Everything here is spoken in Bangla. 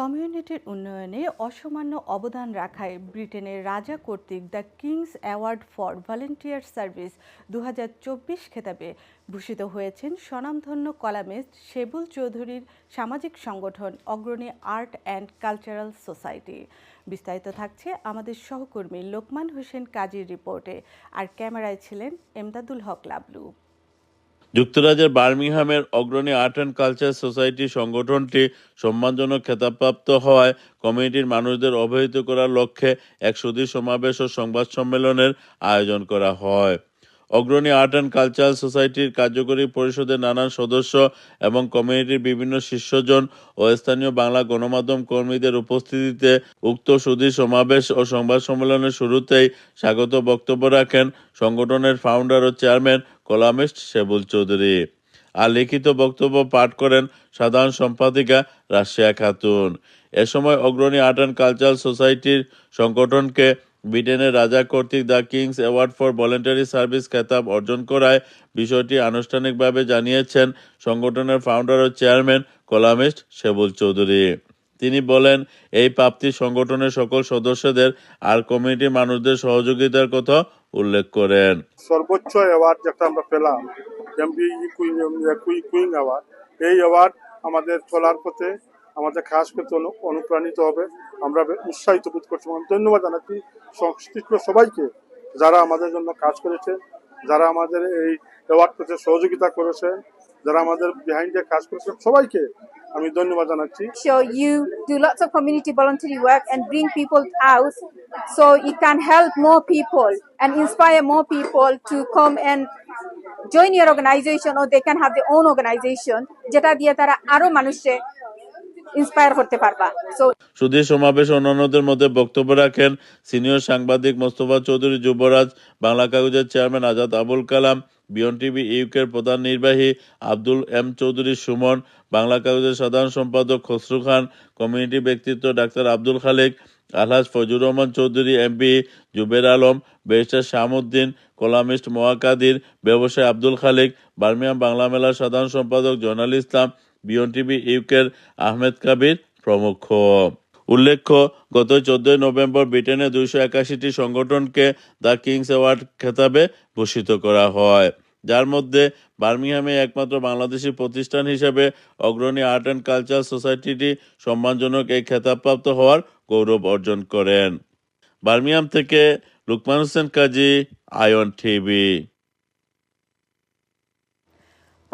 কমিউনিটির উন্নয়নে অসামান্য অবদান রাখায় ব্রিটেনের রাজা কর্তৃক the King's award for volunteer service দু হাজার চব্বিশ খেতাবে ভূষিত হয়েছেন স্বনামধন্য কলামিস্ট শেবুল চৌধুরীর সামাজিক সংগঠন Agroni art and cultural society. বিস্তারিত থাকছে আমাদের সহকর্মী লোকমান হোসেন কাজীর রিপোর্টে। আর ক্যামেরায় ছিলেন এমদাদুল হক লাবলু। যুক্তরাজ্যের বার্মিংহামের Agroni art and culture society সংগঠনটি সম্মানজনক খেতাবপ্রাপ্ত হওয়ায় কমিউনিটির মানুষদের অবহিত করার লক্ষ্যে এক সুদীর সমাবেশ ও সংবাদ সম্মেলনের আয়োজন করা হয়। অগ্রণী আর্ট অ্যান্ড কালচারাল সোসাইটির কার্যকরী পরিষদের নানান সদস্য এবং কমিউনিটির বিভিন্ন শিষ্যজন ও স্থানীয় বাংলা গণমাধ্যম কর্মীদের উপস্থিতিতে উক্ত সুদী সমাবেশ ও সংবাদ সম্মেলনের শুরুতেই স্বাগত বক্তব্য রাখেন সংগঠনের ফাউন্ডার ও চেয়ারম্যান কলামিস্ট শেবুল চৌধুরী। আর লিখিত বক্তব্য পাঠ করেন সাধারণ সম্পাদিকা রাশিয়া খাতুন। এ সময় অগ্রণী আর্ট অ্যান্ড কালচারাল সোসাইটির সংগঠনকে ব্রিটেনের রাজা কর্তৃক the King's award for voluntary service খেতাব অর্জন করায় বিষয়টি আনুষ্ঠানিকভাবে জানিয়েছেন সংগঠনের ফাউন্ডার ও চেয়ারম্যান কলামিস্ট শেবুল চৌধুরী। তিনি বলেন, এই প্রাপ্তি সংগঠনের সকল সদস্যদের আর কমিউনিটির মানুষদের সহযোগিতার কথা উল্লেখ করেন। সর্বোচ্চ অ্যাওয়ার্ড যেটা আমরা পেলাম কুইং অ্যাওয়ার্ড এই অ্যাওয়ার্ড আমাদের চলার পথে আমাদের কাজ করতে অনুপ্রাণিত হবে। আমরা উৎসাহিত বোধ করছি। ধন্যবাদ জানাচ্ছি সংশ্লিষ্ট সবাইকে যারা আমাদের জন্য কাজ করেছে, যারা আমাদের এই অ্যাওয়ার্ড পেতে সহযোগিতা করেছে, যারা আমাদের বিহাইন্ডে কাজ করেছে, সবাইকে আমি ধন্যবাদ জানাচ্ছি sure you do lots of community voluntary work and bring people out so it can help more people and inspire more people to come and join your organization or they can have their own organization যেটা দিয়ে তারা আরো মানুষে inspire করতে পারবা। সো সুধীর সমাবেশ অন্যান্যদের মধ্যে বক্তব্য রাখেন সিনিয়র সাংবাদিক মোস্তফা চৌধুরী যুবরাজ, বাংলা কাগজের চেয়ারম্যান আজাদ আবুল কালাম, বিয়ন টিভি ইউকের প্রধান নির্বাহী আব্দুল এম চৌধুরী সুমন, বাংলা কাগজের সাধারণ সম্পাদক খসরু খান, কমিউনিটি ব্যক্তিত্ব doctor Abdul Khaleque, Alhaj Fazur Rahman Chowdhury, MP Zubair Alam, barrister Shahamuddin columnist Moyakadir ব্যবসায়ী আব্দুল খালেক, বার্মিয়াম বাংলা মেলার সাধারণ সম্পাদক জয়নাল ইসলাম বিয়ন টিভি ইউকের আহমেদ কাবির প্রমুখ। উল্লেখ্য, গত চোদ্দই নভেম্বর ব্রিটেনে দুইশো একাশিটি সংগঠনকে দ্য কিংস অ্যাওয়ার্ড খেতাবে ভূষিত করা হয়। যার মধ্যে বার্মিংহামে একমাত্র বাংলাদেশি প্রতিষ্ঠান হিসেবে অগ্রণী আর্ট অ্যান্ড কালচার সোসাইটিটি সম্মানজনক এই খেতাবপ্রাপ্ত হওয়ার গৌরব অর্জন করেন। বার্মিংহাম থেকে লুকমান হোসেন কাজী, আয়ন টিভি।